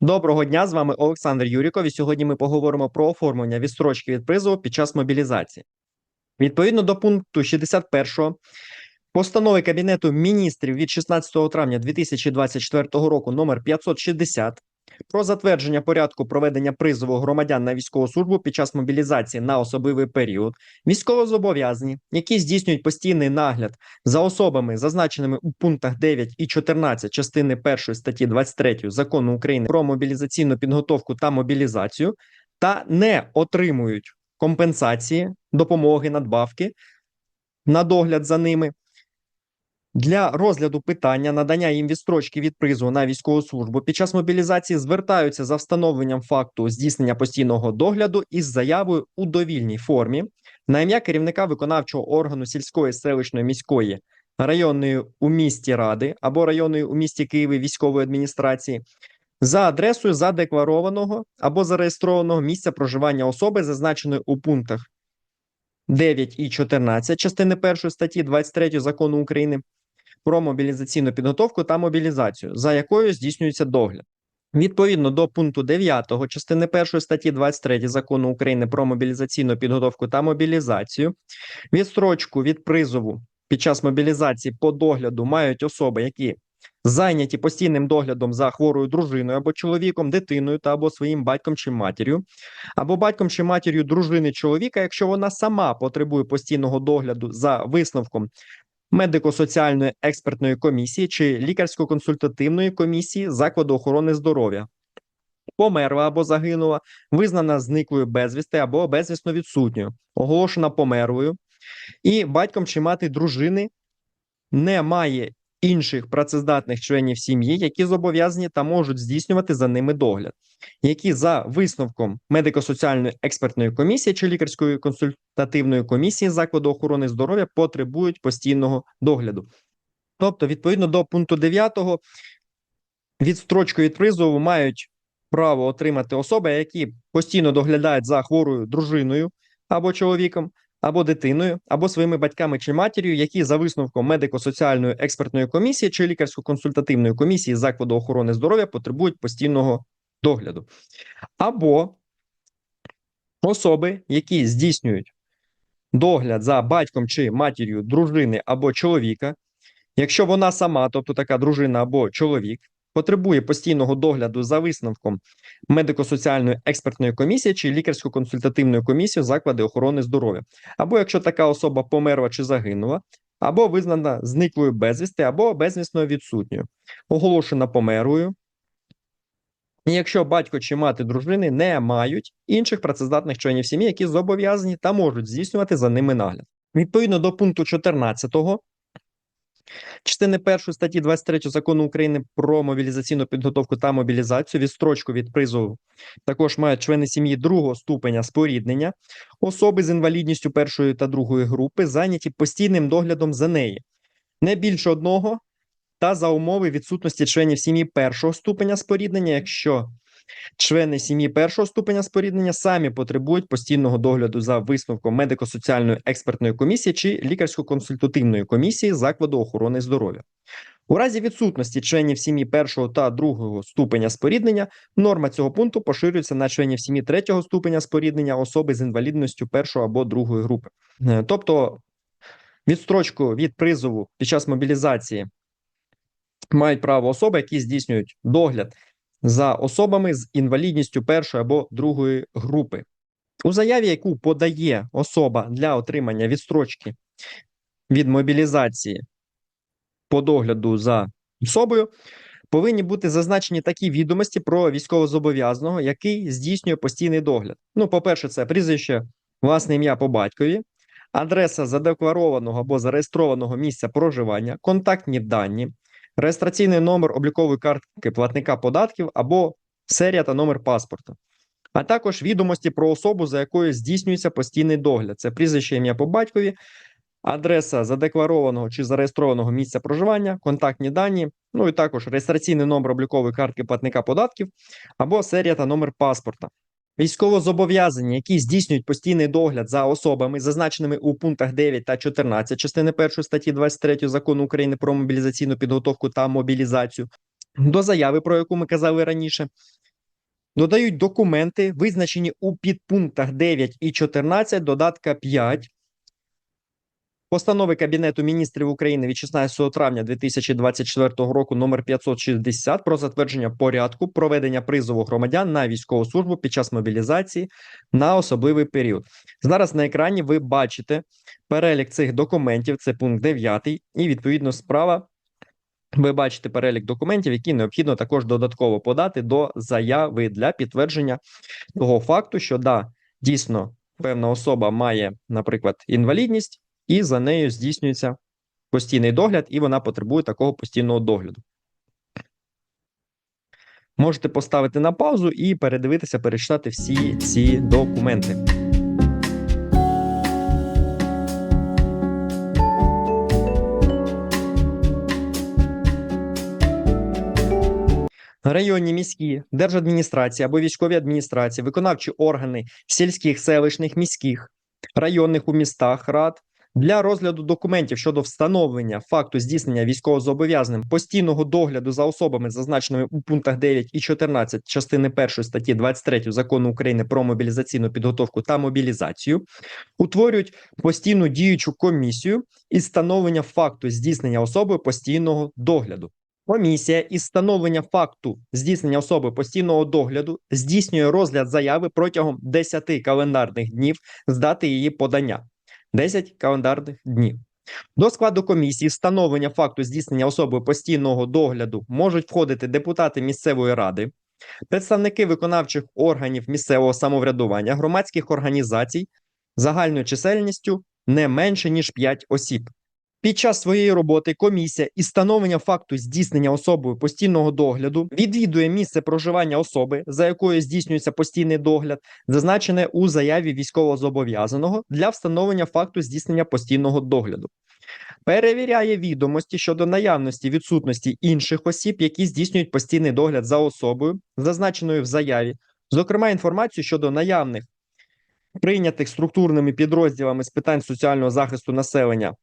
Доброго дня, з вами Олександр Юріков. І сьогодні ми поговоримо про оформлення відстрочки від призову під час мобілізації. Відповідно до пункту 61 постанови Кабінету міністрів від 16 травня 2024 року номер 560 про затвердження порядку проведення призову громадян на військову службу під час мобілізації на особливий період, військовозобов'язані, які здійснюють постійний нагляд за особами, зазначеними у пунктах 9 і 14 частини 1 статті 23 закону України про мобілізаційну підготовку та мобілізацію, та не отримують компенсації, допомоги, надбавки на догляд за ними. Для розгляду питання надання їм відстрочки від призову на військову службу під час мобілізації звертаються за встановленням факту здійснення постійного догляду із заявою у довільній формі на ім'я керівника виконавчого органу сільської селищної міської районної у місті ради або районної у місті Києві військової адміністрації за адресою задекларованого або зареєстрованого місця проживання особи, зазначеної у пунктах 9 і 14 частини 1 статті 23 закону України про мобілізаційну підготовку та мобілізацію, за якою здійснюється догляд. Відповідно до пункту 9 частини 1 статті 23 закону України про мобілізаційну підготовку та мобілізацію, відстрочку від призову під час мобілізації по догляду мають особи, які зайняті постійним доглядом за хворою дружиною або чоловіком, дитиною та або своїм батьком чи матір'ю, або батьком чи матір'ю дружини чоловіка, якщо вона сама потребує постійного догляду за висновком медико-соціальної експертної комісії чи лікарсько-консультативної комісії закладу охорони здоров'я. Померла або загинула, визнана зниклою безвісти або безвісно відсутньою, оголошена померлою, і батьком чи мати дружини не має інших працездатних членів сім'ї, які зобов'язані та можуть здійснювати за ними догляд, які за висновком медико-соціальної експертної комісії чи лікарської консультативної комісії закладу охорони здоров'я потребують постійного догляду. Тобто, відповідно до пункту 9, відстрочку від призову мають право отримати особи, які постійно доглядають за хворою дружиною або чоловіком, або дитиною, або своїми батьками чи матір'ю, які за висновком медико-соціальної експертної комісії чи лікарсько-консультативної комісії закладу охорони здоров'я потребують постійного догляду, або особи, які здійснюють догляд за батьком чи матір'ю дружини або чоловіка, якщо вона сама, тобто така дружина або чоловік, потребує постійного догляду за висновком медико-соціальної експертної комісії чи лікарсько-консультативної комісії заклади охорони здоров'я, або якщо така особа померла чи загинула, або визнана зниклою безвісти, або безвісно відсутньою, оголошена померлою. Якщо батько чи мати дружини не мають інших працездатних членів сім'ї, які зобов'язані та можуть здійснювати за ними нагляд. Відповідно до пункту 14 частини 1 статті 23 закону України про мобілізаційну підготовку та мобілізацію відстрочку від призову. Також мають члени сім'ї другого ступеня споріднення, особи з інвалідністю першої та другої групи, зайняті постійним доглядом за неї, не більше одного, та за умови відсутності членів сім'ї першого ступеня споріднення, якщо члени сім'ї першого ступеня споріднення самі потребують постійного догляду за висновком медико-соціальної експертної комісії чи лікарсько-консультативної комісії закладу охорони здоров'я. У разі відсутності членів сім'ї першого та другого ступеня споріднення норма цього пункту поширюється на членів сім'ї третього ступеня споріднення особи з інвалідністю першої або другої групи. Е, Тобто відстрочку від призову під час мобілізації мають право особи, які здійснюють догляд за особами з інвалідністю першої або другої групи. У заяві, яку подає особа для отримання відстрочки від мобілізації по догляду за особою, повинні бути зазначені такі відомості про військовозобов'язаного, який здійснює постійний догляд. Ну, по-перше, це прізвище, власне ім'я по батькові, адреса задекларованого або зареєстрованого місця проживання, контактні дані, реєстраційний номер облікової картки платника податків або серія та номер паспорта, а також відомості про особу, за якою здійснюється постійний догляд. Це прізвище ім'я по батькові, адреса задекларованого чи зареєстрованого місця проживання, контактні дані, ну і також реєстраційний номер облікової картки платника податків або серія та номер паспорта. Військовозобов'язані, які здійснюють постійний догляд за особами, зазначеними у пунктах 9 та 14 частини 1 статті 23 закону України про мобілізаційну підготовку та мобілізацію, до заяви, про яку ми казали раніше, додають документи, визначені у підпунктах 9 і 14 додатка 5 Постанови Кабінету міністрів України від 16 травня 2024 року номер 560 про затвердження порядку проведення призову громадян на військову службу під час мобілізації на особливий період. Зараз на екрані ви бачите перелік цих документів. Це пункт 9, і відповідно справа. Ви бачите перелік документів, які необхідно також додатково подати до заяви для підтвердження того факту, що да, дійсно певна особа має, наприклад, інвалідність, і за нею здійснюється постійний догляд, і вона потребує такого постійного догляду. Можете поставити на паузу і передивитися, перечитати всі ці документи. Районні міські держадміністрації або військові адміністрації, виконавчі органи сільських, селищних, міських, районних у містах рад для розгляду документів щодо встановлення факту здійснення військовозобов'язаним постійного догляду за особами, зазначеними у пунктах 9 і 14 частини 1 статті 23 закону України про мобілізаційну підготовку та мобілізацію, утворюють постійну діючу комісію із встановлення факту здійснення особи постійного догляду. Комісія із встановлення факту здійснення особи постійного догляду здійснює розгляд заяви протягом 10 календарних днів з дати її подання. 10 календарних днів. До складу комісії встановлення факту здійснення особи постійного догляду можуть входити депутати місцевої ради, представники виконавчих органів місцевого самоврядування, громадських організацій загальною чисельністю не менше ніж 5 осіб. Під час своєї роботи комісія із встановлення факту здійснення особою постійного догляду відвідує місце проживання особи, за якою здійснюється постійний догляд, зазначене у заяві військовозобов'язаного для встановлення факту здійснення постійного догляду. Перевіряє відомості щодо наявності відсутності інших осіб, які здійснюють постійний догляд за особою, зазначеною в заяві, зокрема інформацію щодо наявних прийнятих структурними підрозділами з питань соціального захисту населення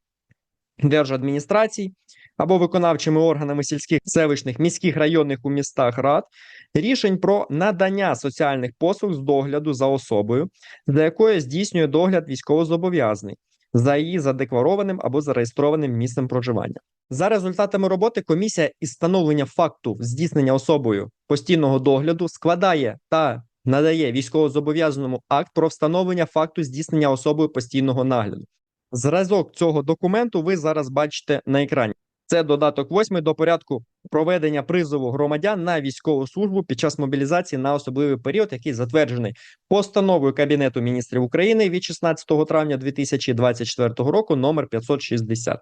держадміністрацій або виконавчими органами сільських, селищних, міських районних у містах рад рішень про надання соціальних послуг з догляду за особою, за якою здійснює догляд військовозобов'язаний, за її задекларованим або зареєстрованим місцем проживання. За результатами роботи комісія із встановлення факту здійснення особою постійного догляду складає та надає військовозобов'язаному акт про встановлення факту здійснення особою постійного нагляду. Зразок цього документу ви зараз бачите на екрані. Це додаток 8 до порядку проведення призову громадян на військову службу під час мобілізації на особливий період, який затверджений постановою Кабінету міністрів України від 16 травня 2024 року номер 560.